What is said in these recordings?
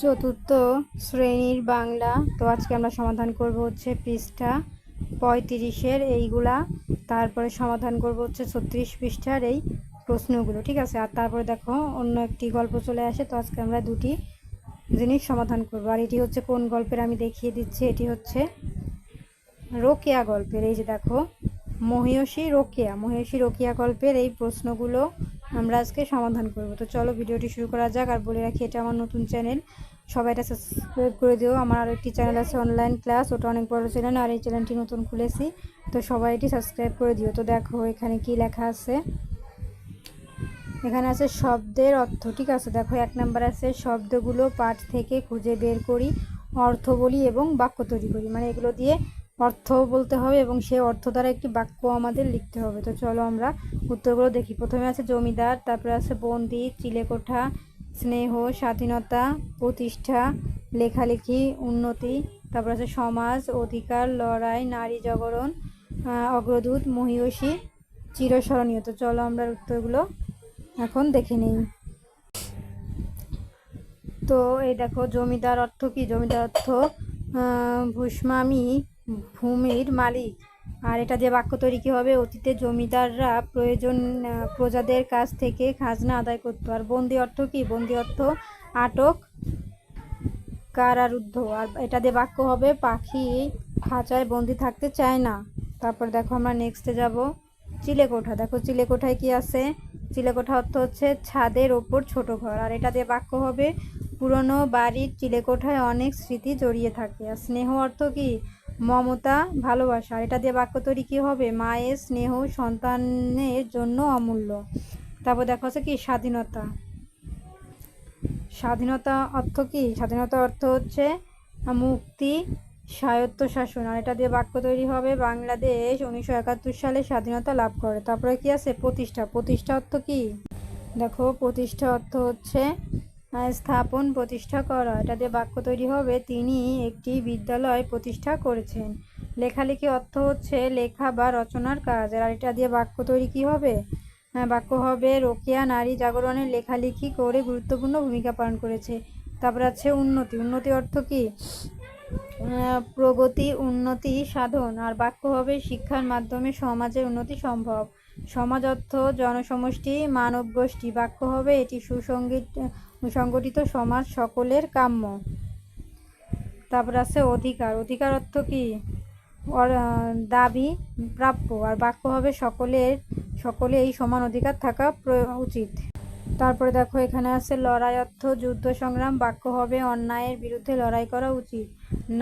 চতুর্থ শ্রেণির বাংলা। তো আজকে আমরা সমাধান করব হচ্ছে পৃষ্ঠা পঁয়ত্রিশের এইগুলা। তারপরে সমাধান করব হচ্ছে ছত্রিশ পৃষ্ঠার এই প্রশ্নগুলো, ঠিক আছে? আর তারপরে দেখো, অন্য একটি গল্প চলে আসে। তো আজকে আমরা দুটি জিনিস সমাধান করব। আর এটি হচ্ছে কোন গল্পের? আমি দেখিয়ে দিচ্ছি। এটি হচ্ছে রোকেয়া গল্পের। এই যে দেখো, মহিষী রোকেয়া। মহিষী রোকেয়া গল্পের এই প্রশ্নগুলো আমরা আজকে সমাধান করব। তো চলো ভিডিওটি শুরু করা যাক আর বলে রাখি, এটা আমার নতুন চ্যানেল সবাই এটা সাবস্ক্রাইব করে দিও। আমার আরও একটি চ্যানেল আছে অনলাইন ক্লাস ওটা অনেক বড় চ্যানেল আর এই চ্যানেলটি নতুন খুলেছি। তো সবাই এটি সাবস্ক্রাইব করে দিও। তো দেখো এখানে কি লেখা আছে। এখানে আছে, শব্দের অর্থ ঠিক আছে? দেখো, এক নাম্বার আছে, শব্দগুলো পাঠ থেকে খুঁজে বের করি, অর্থ বলি এবং বাক্য তৈরি করি। মানে এগুলো দিয়ে অর্থ বলতে হবে এবং সে অর্থ দ্বারা একটি বাক্য আমাদের লিখতে হবে। তো চলো আমরা উত্তরগুলো দেখি। প্রথমে আছে জমিদার, তারপরে আছে বন্দি, চিলেকোঠা, স্নেহ, স্বাধীনতা, প্রতিষ্ঠা, লেখালেখি, উন্নতি, তারপর আছে সমাজ, অধিকার, লড়াই, নারী জাগরণ অগ্রদূত, মহিষী, চিরস্মরণীয়। তো চলো আমরা উত্তরগুলো এখন দেখে নেই। তো এই দেখো, জমিদার অর্থ কি? জমিদার অর্থ ভূস্বামী ভূমির মালিক। আর এটা যে বাক্য তৈরি কী হবে? অতীতে জমিদাররা প্রয়োজন প্রজাদের কাছ থেকে খাজনা আদায় করতো। আর বন্দি অর্থ কি? বন্দি অর্থ আটক, কারারুদ্ধ। আর এটা দিয়ে বাক্য হবে, পাখি খাঁচায় বন্দি থাকতে চায় না। তারপর দেখো আমরা নেক্সটে যাব। চিলেকোঠা। দেখো চিলেকোঠায় কি আছে? চিলেকোঠা অর্থ হচ্ছে ছাদের ওপর ছোট ঘর। আর এটা দিয়ে বাক্য হবে, পুরনো বাড়ির চিলেকোঠায় অনেক স্মৃতি জড়িয়ে থাকে। আর স্নেহ অর্থ কি? মমতা, ভালোবাসা। এটা দিয়ে বাক্য তৈরি কী হবে? মায়ের স্নেহ সন্তানের জন্য অমূল্য। তারপর দেখো হচ্ছে কি, স্বাধীনতা। স্বাধীনতা অর্থ কি? স্বাধীনতা অর্থ হচ্ছে মুক্তি, স্বায়ত্ত শাসন। আর এটা দিয়ে বাক্য তৈরি হবে, বাংলাদেশ উনিশশো একাত্তর সালে স্বাধীনতা লাভ করে। তারপরে কি আছে? প্রতিষ্ঠা। প্রতিষ্ঠা অর্থ কি? দেখো, প্রতিষ্ঠা অর্থ হচ্ছে স্থাপন প্রতিষ্ঠা করা। এটা দিয়ে বাক্য তৈরি হবে, তিনি একটি বিদ্যালয় প্রতিষ্ঠা করেছেন। লেখালেখি অর্থ হচ্ছে লেখা বা রচনার কাজ। আর এটা দিয়ে বাক্য তৈরি কী হবে? বাক্য হবে, রোকেয়া নারী জাগরণের লেখালেখি করে গুরুত্বপূর্ণ ভূমিকা পালন করেছে। তারপর আছে, উন্নতি। উন্নতি অর্থ কি? প্রগতি, উন্নতি, সাধন। আর বাক্য হবে, শিক্ষার মাধ্যমে সমাজের উন্নতি সম্ভব। সমাজ অর্থ, জনসমষ্টি মানব গোষ্ঠী বাক্য হবে, এটি সুসংগীত সুসংগঠিত সমাজ সকলের কাম্য। তারপর আছে অধিকার। অধিকার অর্থ কি? দাবি প্রাপ্য। আর বাক্য হবে সকলের, সকলে এই সমান অধিকার থাকা উচিত। তারপরে দেখো, এখানে আছে লড়াই অর্থ যুদ্ধ সংগ্রাম। বাক্য হবে অন্যায়ের বিরুদ্ধে লড়াই করা উচিত।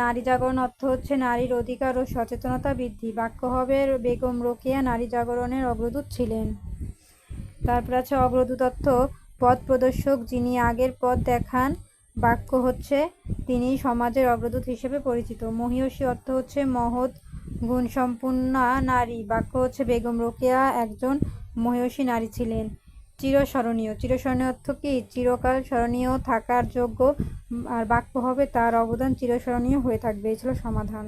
নারী জাগরণ অর্থ হচ্ছে নারীর অধিকার ও সচেতনতা বৃদ্ধি। বাক্য হবে বেগম রোকেয়া নারী জাগরণের অগ্রদূত ছিলেন। তারপর আছে অগ্রদূত অর্থ পথ প্রদর্শক যিনি আগের পথ দেখান, বাক্য হচ্ছে, তিনি সমাজের অগ্রদূত হিসেবে পরিচিত। মহিষী অর্থ হচ্ছে মহৎ, গুণসম্পন্না নারী। বাক্য হচ্ছে, বেগম রোকেয়া একজন মহিষী নারী ছিলেন। চিরস্মরণীয়। চিরস্মরণীয় অর্থ কি? চিরকাল স্মরণীয় থাকার যোগ্য আর বাক্য হবে, তার অবদান চিরস্মরণীয় হয়ে থাকবে। এই ছিল সমাধান।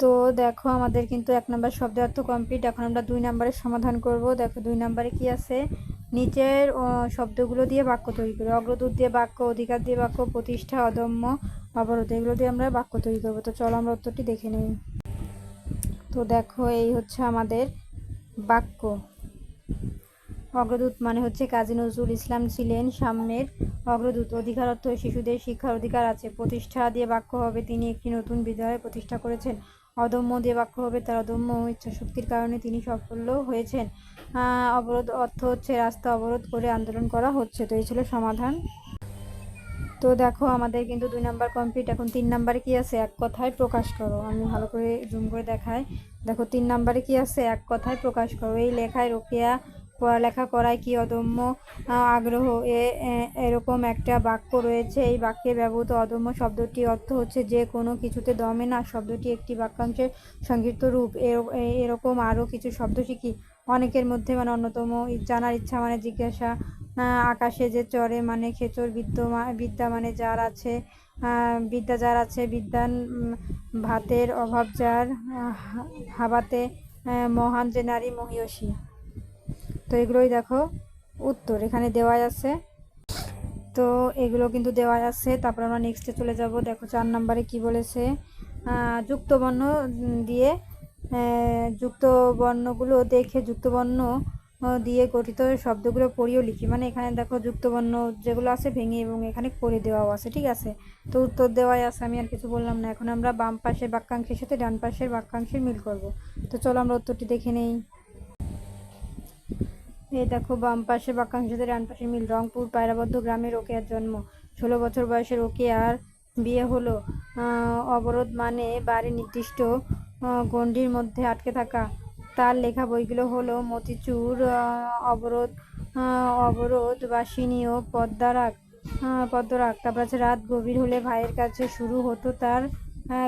তো দেখো, আমাদের কিন্তু এক নম্বর শব্দের অর্থ কমপ্লিট এখন আমরা দুই নম্বরের সমাধান করব। দেখো, দুই নম্বরে কি আছে? নিচের শব্দগুলো দিয়ে বাক্য তৈরি করি। অগ্রদূত দিয়ে বাক্য, অধিকার দিয়ে বাক্য, প্রতিষ্ঠা, অদম্য, অবরোধ, এগুলো দিয়ে আমরা বাক্য তৈরি করব। তো চলো আমরা উত্তরটি দেখে নিই। তো দেখো, এই হচ্ছে আমাদের বাক্য। অগ্রদূত মানে হচ্ছে কাজী নজরুল ইসলাম ছিলেন সামনের অগ্রদূত। অধিকার অর্থ শিশুদের শিক্ষার অধিকার আছে। প্রতিষ্ঠা দিয়ে বাক্য হবে। তিনি একটি নতুন বিদ্যালয় প্রতিষ্ঠা করেছেন। অদম্য দিয়ে বাক্য হবে, তার অদম্য ইচ্ছাশক্তির কারণে তিনি সফল হয়েছেন। অবরোধ অর্থ হচ্ছে রাস্তা অবরোধ করে আন্দোলন করা হচ্ছে। তো এই ছিল সমাধান। তো দেখো, আমাদের কিন্তু দুই নাম্বার কমপ্লিট এখন তিন নাম্বারে কি আছে? এক কথায় প্রকাশ করো। আমি ভালো করে জুম করে দেখাই। দেখো, তিন নাম্বারে কি আছে? এক কথায় প্রকাশ করো। এই লেখায় রোকেয়া পড়ালেখা করায় কি অদম্য আগ্রহ? এ এরকম একটা বাক্য রয়েছে। এই বাক্যে ব্যবহৃত অদম্য শব্দটি অর্থ হচ্ছে যে কোনো কিছুতে দমে না। শব্দটি একটি বাক্যাংশের সংক্ষিপ্ত রূপ। এর- এরকম আরও কিছু শব্দ শিখি। অনেকের মধ্যে মানে অন্যতম জানার ইচ্ছা মানে জিজ্ঞাসা আকাশে যে চরে মানে খেচর বিদ্যমা, বিদ্যা মানে যার আছে বিদ্যা যার আছে, বিদ্যান ভাতের অভাব যার হাবাতে মহান যে নারী মহিষী তো এগুলোই দেখো উত্তর এখানে দেওয়াই আছে। তো এগুলো কিন্তু দেওয়া আছে। তারপর আমরা নেক্সটে চলে যাব। দেখো চার নম্বরে কি বলেছে? আহ, যুক্ত বর্ণ দিয়ে আহ, যুক্ত বর্ণগুলো দেখে যুক্ত বর্ণ দিয়ে গঠিত শব্দগুলো পড়িয়েও লিখি। মানে এখানে দেখো যুক্ত বর্ণ যেগুলো আছে ভেঙে এবং এখানে করে দেওয়াও আছে ঠিক আছে? তো উত্তর দেওয়াই আছে। আমি আর কিছু বললাম না। এখন আমরা বাম পাশের বাক্যাংশের সাথে ডান পাশের বাক্যাংশের মিল করব। তো চলো আমরা উত্তরটি দেখে নেই। এই দেখো বাম পাশে, বাক্যাংশতে ডান পাশে মিল। রংপুর, পায়রাবদ্ধ গ্রামে রোকেয়ার জন্ম। ষোলো বছর বয়সে রোকেয়ার বিয়ে হলো। অবরোধ মানে বাড়ির নির্দিষ্ট গণ্ডির মধ্যে আটকে থাকা। তার লেখা বইগুলো হলো মতিচুর অবরোধ অবরোধ, বাসিনী ও পদ্মারাগ পদ্মরাগ তারপর আছে, রাত গভীর হলে ভাইয়ের কাছে শুরু হতো তার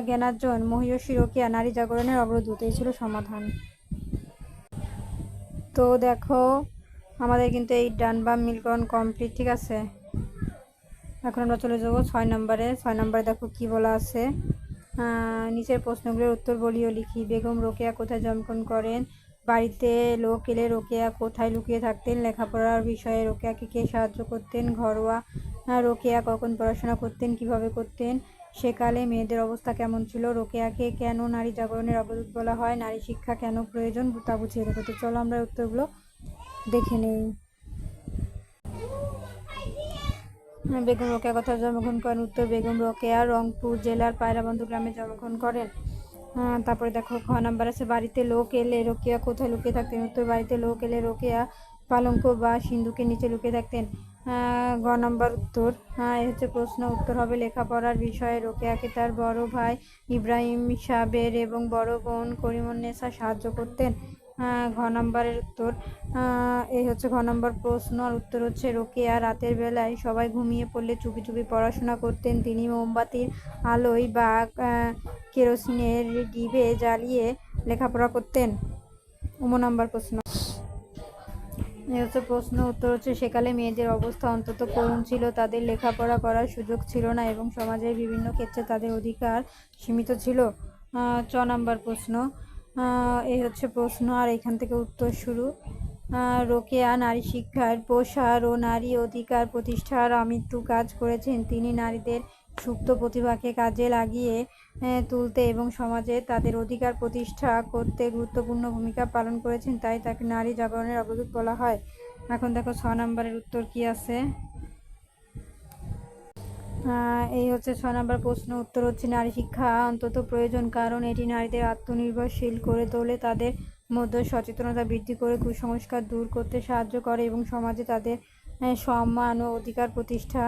জ্ঞানার্জন। মহিষী রোকেয়া, নারী জাগরণের অবরোধ এই ছিল সমাধান। তো দেখো, আমাদের কিন্তু এই ডান বাম মিলকরণ কমপ্লিট ঠিক আছে? এখন আমরা চলে যাব ছয় নম্বরে। ছয় নম্বরে দেখো কি বলা আছে। নিচের প্রশ্নগুলোর উত্তর বলিও লিখি। বেগম রোকেয়া কোথায় জন্মগ্রহণ করেন? বাড়িতে লোক এলে রোকেয়া কোথায় লুকিয়ে থাকতেন? লেখাপড়ার বিষয়ে রোকেয়াকে কে সাহায্য করতেন? ঘরোয়া রোকেয়া কখন পড়াশোনা করতেন? কীভাবে করতেন? সেকালে মেয়েদের অবস্থা কেমন ছিল? রোকেয়াকে কেন নারী জাগরণের অবরোধ বলা হয়? নারী শিক্ষা কেন প্রয়োজন? তা বুঝিয়ে দেবো। তো চলো আমরা উত্তরগুলো দেখে নেই। বেগম রোকেয়া কোথায় জন্মগ্রহণ করেন উত্তর বেগম রোকেয়া, রংপুর জেলার পায়রাবন্ধু গ্রামে জন্মগ্রহণ করেন। তারপরে দেখো খ নাম্বার আছে, বাড়িতে লোক এলে রোকেয়া কোথায় লুকিয়ে থাকতেন? উত্তর, বাড়িতে লোক এলে রোকেয়া পালঙ্ক বা সিন্ধুকের নিচে লুকিয়ে থাকতেন। গ নম্বর উত্তর। হ্যাঁ এই হচ্ছে প্রশ্ন উত্তর হবে লেখাপড়ার বিষয়ে। রোকেয়াকে তার বড় ভাই ইব্রাহিম সাবের এবং বড় বোন করিমুন্নেসা সাহায্য করতেন। আহ, ঘ নম্বরের উত্তর। আহ, এই হচ্ছে ঘ নম্বর প্রশ্ন। আর উত্তর হচ্ছে রোকেয়া রাতের বেলায় সবাই ঘুমিয়ে পড়লে চুপি চুপি পড়াশোনা করতেন। তিনি মোমবাতির আলোয় বা কেরোসিনের ডিবে জ্বালিয়ে লেখাপড়া করতেন। উম নম্বর প্রশ্ন। হচ্ছে প্রশ্ন উত্তর হচ্ছে, সেকালে মেয়েদের অবস্থা অন্তত করুণ ছিল, তাদের লেখাপড়া করার সুযোগ ছিল না এবং সমাজের বিভিন্ন ক্ষেত্রে তাদের অধিকার সীমিত ছিল। চ নাম্বার প্রশ্ন। এই হচ্ছে প্রশ্ন, আর এখান থেকে উত্তর শুরু। রোকেয়া নারী শিক্ষার প্রসার ও নারী অধিকার প্রতিষ্ঠার আমৃত্যু কাজ করেছেন। তিনি নারীদের সুপ্ত প্রতিভাকে কাজে লাগিয়ে তুলতে এবং সমাজে তাদের অধিকার প্রতিষ্ঠা করতে গুরুত্বপূর্ণ ভূমিকা পালন করেছেন, তাই তাকে নারী জাগরণের অবদূত বলা হয়। এখন দেখো ছ নম্বরের উত্তর কি আছে? এই হচ্ছে ছ নম্বর প্রশ্ন। উত্তর হচ্ছে, নারী শিক্ষা অন্তত প্রয়োজন, কারণ এটি নারীদের আত্মনির্ভরশীল করে তোলে, তাদের মধ্যে সচেতনতা বৃদ্ধি করে, কুসংস্কার দূর করতে সাহায্য করে এবং সমাজে তাদের সম্মান ও অধিকার প্রতিষ্ঠা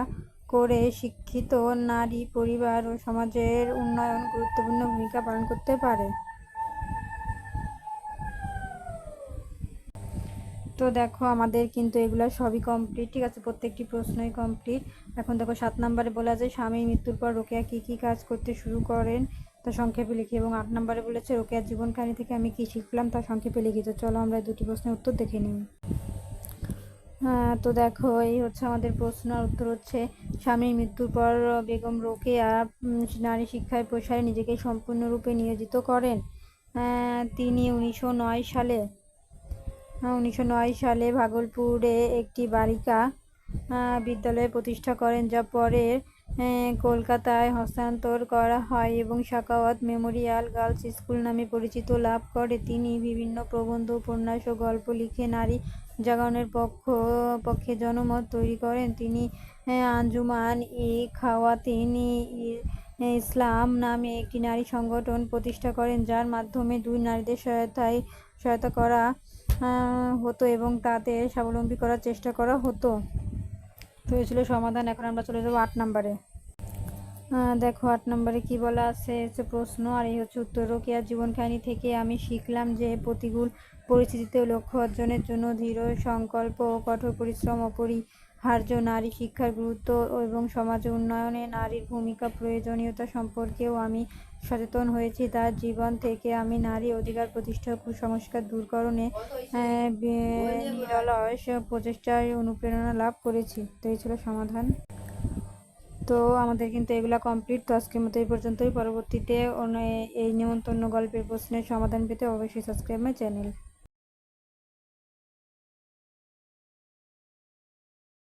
করে শিক্ষিত নারী পরিবার ও সমাজের উন্নয়ন গুরুত্বপূর্ণ ভূমিকা পালন করতে পারে। তো দেখো, আমাদের কিন্তু এগুলো সবই কমপ্লিট ঠিক আছে? প্রত্যেকটি প্রশ্নই কমপ্লিট এখন দেখো, সাত নম্বরে বলা যায় স্বামীর মৃত্যুর পর রোকেয়া কী কী কাজ করতে শুরু করেন? তা সংক্ষেপে লিখি এবং আট নম্বরে বলেছে, রোকেয়ার জীবন কাহিনী থেকে আমি কি শিখলাম? তা সংক্ষেপে লিখি। তো চলো আমরা দুটি প্রশ্নের উত্তর দেখে নিই। তো দেখো, এই হচ্ছে আমাদের প্রশ্ন আর উত্তর হচ্ছে, স্বামীর মৃত্যুর পর বেগম রোকেয়া নারী শিক্ষায় প্রসারে নিজেকে সম্পূর্ণরূপে নিয়োজিত করেন। তিনি উনিশশো নয় সালে উনিশশো নয় সালে ভাগলপুরে একটি বালিকা বিদ্যালয় প্রতিষ্ঠা করেন, যা পরে কলকাতায় হস্তান্তর করা হয় এবং সাকাওয়াত মেমোরিয়াল গার্লস স্কুল নামে পরিচিত লাভ করে। তিনি বিভিন্ন প্রবন্ধ, উপন্যাস ও গল্প লিখে নারী জাগরণের পক্ষ, পক্ষে জনমত তৈরি করেন। তিনি আঞ্জুমান ই খাওয়াতিন ইসলাম নামে একটি নারী সংগঠন প্রতিষ্ঠা করেন, যার মাধ্যমে দুই নারীদের সহায়তায়, সহায়তা করা হতো এবং তাদের স্বাবলম্বী করার চেষ্টা করা হতো। তো এই ছিল সমাধান এখন আমরা চলে যাব আট নম্বরে। দেখো আট নম্বরে কি বলা আছে হচ্ছে প্রশ্ন আর এই হচ্ছে উত্তর। রোকেয়ার জীবন কাহিনী থেকে আমি শিখলাম যে প্রতিকূল পরিস্থিতিতে লক্ষ্য অর্জনের জন্য দৃঢ় সংকল্প ও কঠোর পরিশ্রম অপরিহার্য নারী শিক্ষার গুরুত্ব এবং সমাজ উন্নয়নে নারীর ভূমিকা প্রয়োজনীয়তা সম্পর্কেও আমি সচেতন হয়েছি। তার জীবন থেকে আমি নারী অধিকার প্রতিষ্ঠা কুসংস্কার দূরকরণে নিরলস প্রচেষ্টায় অনুপ্রেরণা লাভ করেছি। তো এই ছিল সমাধান। তো আমাদের কিন্তু এগুলো কমপ্লিট তো আজকের মতো এই পর্যন্তই। পরবর্তীতে এই নিমন্ত্রণ গল্পের প্রশ্নের সমাধান পেতে অবশ্যই সাবস্ক্রাইব মাই চ্যানেল